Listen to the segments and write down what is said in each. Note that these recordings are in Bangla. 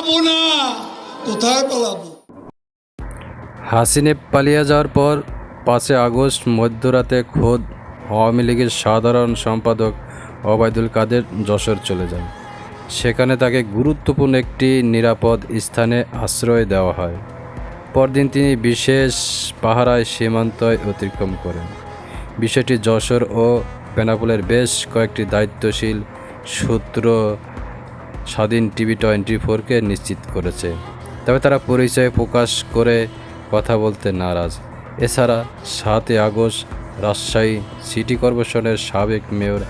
পালাবো না। কোথায় পালাবো? হাসিনে পালিয়ে যাওয়ার পর পাঁচই আগস্ট মধ্যরাতে খোদ আওয়ামী লীগের সাধারণ সম্পাদক ওবায়দুল কাদের যশোর চলে যান। সেখানে তাকে গুরুত্বপূর্ণ একটি নিরাপদ স্থানে আশ্রয় দেওয়া হয়। পরদিন তিনি বিশেষ পাহারায় সীমান্তয় অতিক্রম করেন। বিষয়টি যশোর ও বেনাপোলের বেশ কয়েকটি দায়িত্বশীল সূত্র স্বাধীন টিভি টোয়েন্টি ফোরকে নিশ্চিত করেছে। তবে তারা পরিচয় প্রকাশ করে কথা বলতে নারাজ। এছাড়া সাতই আগস্ট রাজশাহী সিটি কর্পোরেশনের সাবেক মেয়র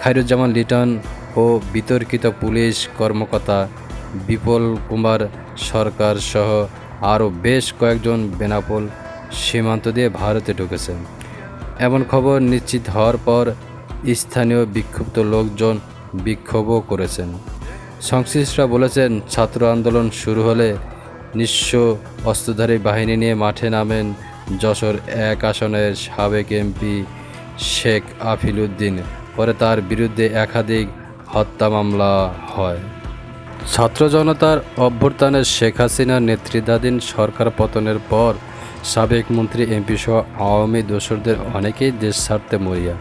খায়রুজ্জামান লিটন ও বিতর্কিত পুলিশ কর্মকর্তা বিপুল কুমার সরকার সহ আরও বেশ কয়েকজন বেনাপোল সীমান্ত দিয়ে ভারতে ঢুকেছেন। এমন খবর নিশ্চিত হওয়ার পর স্থানীয় বিক্ষুব্ধ লোকজন বিক্ষোভও করেছেন। সংশ্লিষ্টরা বলেছেন, ছাত্র আন্দোলন শুরু হলে নিঃস্ব অস্ত্রধারী বাহিনী নিয়ে মাঠে নামেন যশোর এক আসনের সাবেক এমপি শেখ আফিল উদ্দিন পরে তার বিরুদ্ধে একাধিক হত্যা মামলা হয়। ছাত্র জনতার অভ্যুত্থানে শেখ হাসিনার নেতৃত্বাধীন সরকার পতনের পর সাবেক মন্ত্রী এমপি সহ আওয়ামী দোসরদের অনেকেই দেশ ছাড়তে মরিয়া।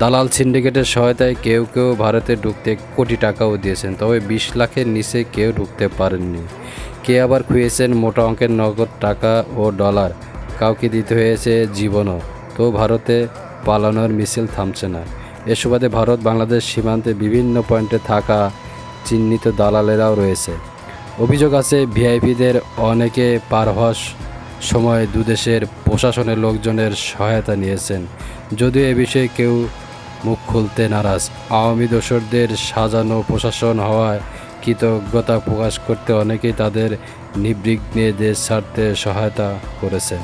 দালাল সিন্ডিকেটের সহায়তায় কেউ কেউ ভারতে ঢুকতে কোটি টাকাও দিয়েছেন, তবে বিশ লাখের নিচে কেউ ঢুকতে পারেননি। কে আবার খুঁয়েছেন মোটা অঙ্কের নগদ টাকা ও ডলার? কাউকে দিতে হয়েছে জীবনও, তো ভারতে পালানোর মিছিল থামছে না। এ সুবাদে ভারত, বাংলাদেশ সীমান্তে বিভিন্ন পয়েন্টে থাকা চিহ্নিত দালালেরাও রয়েছে। অভিযোগ আছে, ভিআইপিদের অনেকে পার হওয়ার সময় দুদেশের প্রশাসনের লোকজনের সহায়তা নিয়েছেন। যদিও এ বিষয়ে কেউ মুখ খুলতে নারাজ। আওয়ামী দোসরদের সাজানো প্রশাসন হওয়ায় কৃতজ্ঞতা প্রকাশ করতে অনেকেই তাদের নিবৃগ্নে দেশ ছাড়তে সহায়তা করেছেন।